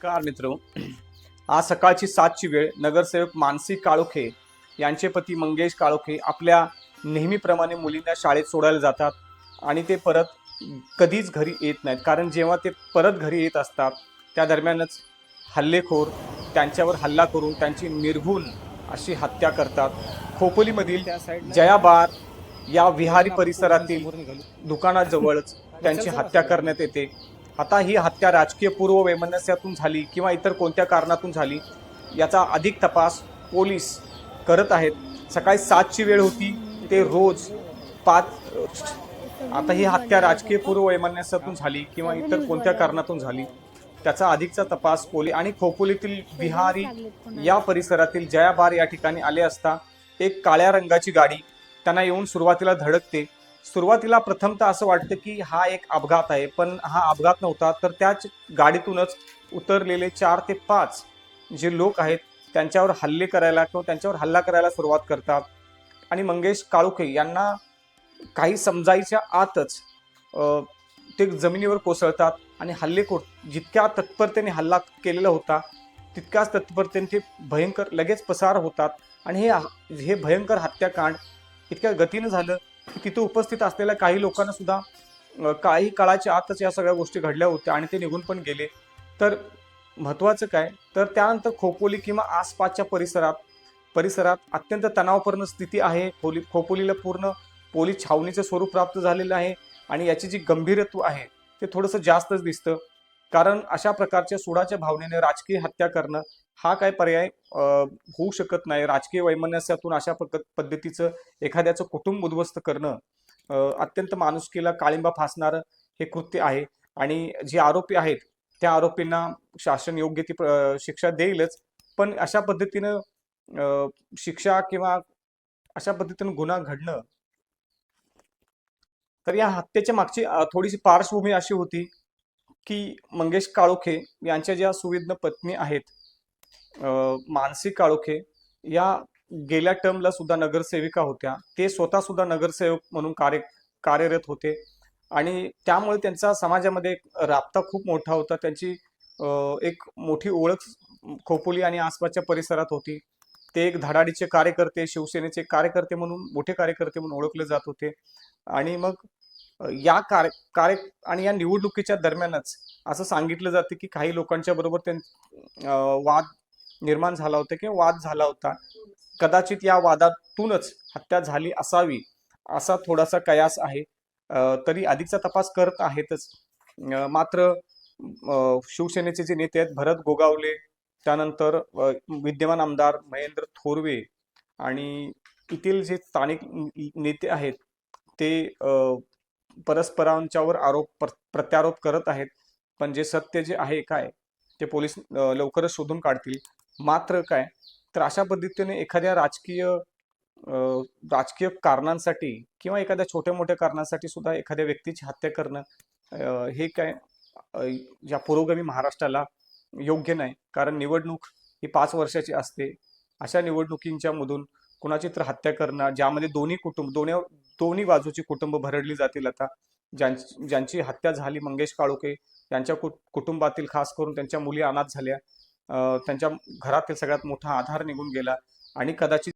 Car मित्र. आज सकाळची सातची वेळ नगरसेवक मानसी काळोखे यांचे पती मंगेश काळोखे आपल्या नेहमीप्रमाणे मुलींना शाळेत सोडायला जातात आणि ते परत कधीच घरी येत नाहीत. कारण जेव्हा ते परत घरी येत असतात त्या दरम्यानच हल्लेखोर त्यांच्यावर हल्ला करून त्यांची निर्घुण अशी हत्या करतात. खोपोलीमधील जया बार या विहारी परिसरातील दुकानाजवळच त्यांची हत्या करण्यात येते. आता ही हत्या राजकीय पूर्व वैमनस्यातून झाली किंवा इतर कोणत्या कारणातून झाली याचा अधिक तपास पोलीस करत आहेत. सकाळी सातची वेळ होती ते रोज पाच आता ही हत्या राजकीय पूर्व वैमनस्यातून झाली किंवा इतर कोणत्या कारणातून झाली त्याचा अधिकचा तपास पोली आणि खोपोलीतील बिहारी या परिसरातील जयाबार या ठिकाणी आले असता एक काळ्या रंगाची गाडी त्यांना येऊन सुरुवातीला धडकते. सुरुवातीला प्रथमतः असं वाटतं की हा एक अपघात आहे पण हा अपघात नव्हता तर त्याच गाडीतूनच उतरलेले चार ते पाच जे लोक आहेत त्यांच्यावर हल्ले करायला किंवा त्यांच्यावर हल्ला करायला सुरुवात करतात. आणि मंगेश काळुखे यांना काही समजायच्या आतच ते जमिनीवर कोसळतात आणि हल्लेखोर जितक्या तत्परतेने हल्ला केलेला होता तितक्याच तत्परतेने ते भयंकर लगेच पसार होतात. आणि हे हे भयंकर हत्याकांड इतक्या गतीनं झालं की तिथे उपस्थित असलेल्या काही लोकांना सुद्धा काही काळाच्या आतच या सगळ्या गोष्टी घडल्या होत्या आणि ते निघून पण गेले. तर महत्त्वाचं काय? तर त्यानंतर खोपोली किंवा आसपासच्या परिसरात परिसरात अत्यंत तणावपूर्ण स्थिती आहे. खोली खोपोलीला पूर्ण पोलीस छावणीचं स्वरूप प्राप्त झालेलं आहे आणि याची जी गंभीरत्व आहे ते थोडंसं जास्तच दिसतं. कारण अशा प्रकारच्या सुडाच्या भावनेने राजकीय हत्या करणं हा काय पर्याय होऊ शकत नाही. राजकीय वैमनस्यातून अशा पद्धतीचं एखाद्याचं कुटुंब उद्ध्वस्त करणं अत्यंत माणुसकीला काळिंबा फासणारं हे कृत्य आहे. आणि जे आरोपी आहेत त्या आरोपींना शासन योग्य ती शिक्षा देईलच. पण अशा पद्धतीनं शिक्षा किंवा अशा पद्धतीनं गुन्हा घडणं तर या हत्येच्या मागची थोडीशी पार्श्वभूमी अशी होती. की मंगेश काळोखे यांच्या ज्या सुविज्ञ पत्नी आहेत मानसी काळोखे या गेल्या टर्मला सुद्धा नगरसेविका होत्या. ते स्वतः सुद्धा नगरसेवक म्हणून कार्य कार्यरत होते. आणि त्यामुळे त्यांचा समाजामध्ये एक राबता खूप मोठा होता. त्यांची एक मोठी ओळख खोपोली आणि आसपासच्या परिसरात होती. ते एक धडाडीचे कार्यकर्ते शिवसेनेचे कार्यकर्ते म्हणून मोठे कार्यकर्ते म्हणून ओळखले जात होते. आणि मग या कार्य कार्य आणि या निवडणुकीच्या दरम्यानच असं सांगितलं जातं की काही लोकांच्या बरोबर त्यां वाद निर्माण झाला होता किंवा वाद झाला होता. कदाचित या वादातूनच हत्या झाली असावी असा थोडासा कयास आहे. तरी अधिकचा तपास करत आहेतच. मात्र शिवसेनेचे जे नेते आहेत भरत गोगावले त्यानंतर विद्यमान आमदार महेंद्र थोरवे आणि येथील जे स्थानिक नेते आहेत ते परस्परांच्यावर आरोप प्रत्यारोप करत आहेत. पण जे सत्य जे आहे काय ते पोलीस लवकरच शोधून काढतील. मात्र काय तर अशा पद्धतीने एखाद्या राजकीय राजकीय कारणांसाठी किंवा एखाद्या छोट्या मोठ्या कारणांसाठी सुद्धा एखाद्या व्यक्तीची हत्या करणं हे काय या पुरोगामी महाराष्ट्राला योग्य नाही. कारण निवडणूक ही पाच वर्षाची असते. अशा निवडणुकींच्या मधून कुणाची तर हत्या करणं ज्यामध्ये दोन्ही कुटुंब दोन्ही दोन्ही बाजूची कुटुंब भरडली जातील आता. ज्यां ज्यांची हत्या झाली मंगेश काळोके यांच्या कु कुटुंबातील खास करून त्यांच्या मुली अनाथ झाल्या. त्यांच्या घरातील सगळ्यात मोठा आधार निघून गेला. आणि कदाचित